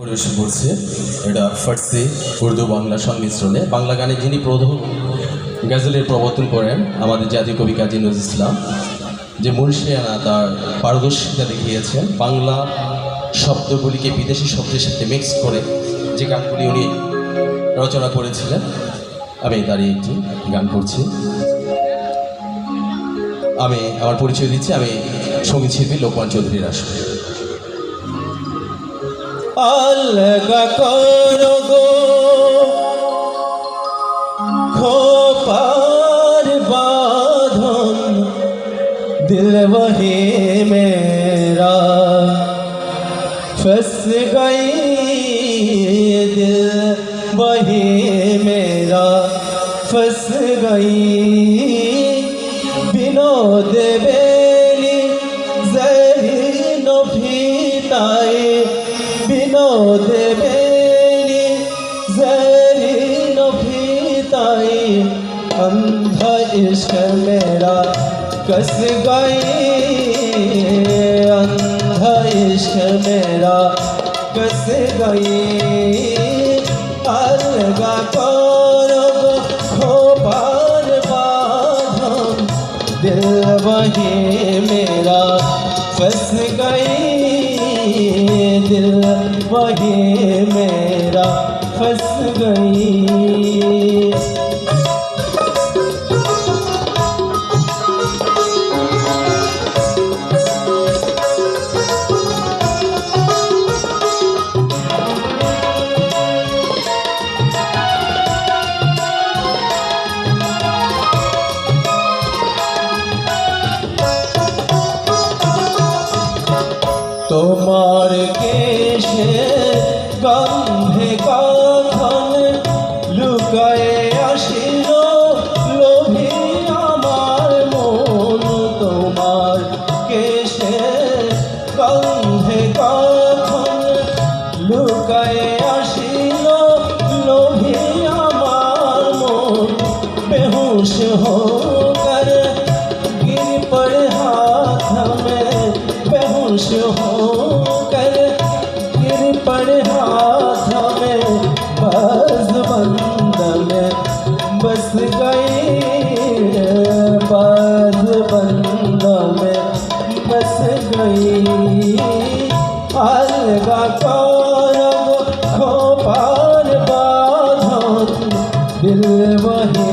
পরিবেশন করছে এটা ফার্সি, উর্দু বাংলা সংমিশ্রণে। বাংলা গানে যিনি প্রথম গজলের প্রবর্তন করেন, আমাদের জাতীয় কবি কাজী নজরুল ইসলাম, যে মুর্শিয়ানা তার পারদর্শিতা দেখিয়েছেন, বাংলা শব্দগুলিকে বিদেশি শব্দের সাথে মিক্স করে যে গানগুলি উনি রচনা করেছিলেন, আমি তারই একটি গান করছি। আমি আমার পরিচয় দিচ্ছি, আমি সংগীত শিল্পী লোকমান চৌধুরী রাসু আলগা করো গো। খোপার বাঁধন দিল বহে মেরা। ফস গই দিল বহে মেরা। ফস গই বিনোদ দেবে বিনোদ বেলি জহিন ফিতাই अंध इश्क मेरा कस गई अंध इश्क मेरा कस गई अलगा करो खो पार बाधम दिल वही मेरा फंस गई Gidilen vahime তোমার কেশে গন্ধে কথন লুকায়ে আসিল? লোভে আমার মন তোমার কেশে গন্ধে কথন লুকায়ে আসিল? লোভে আমার মন বেহুশ হোক গির পড়ে হাত হমে বেহুশ হোক। तेरे हाथ में बस बंधन बस गई बस बंधन बस गई। अलगा कौरव खोपाल बाधा। दिल वही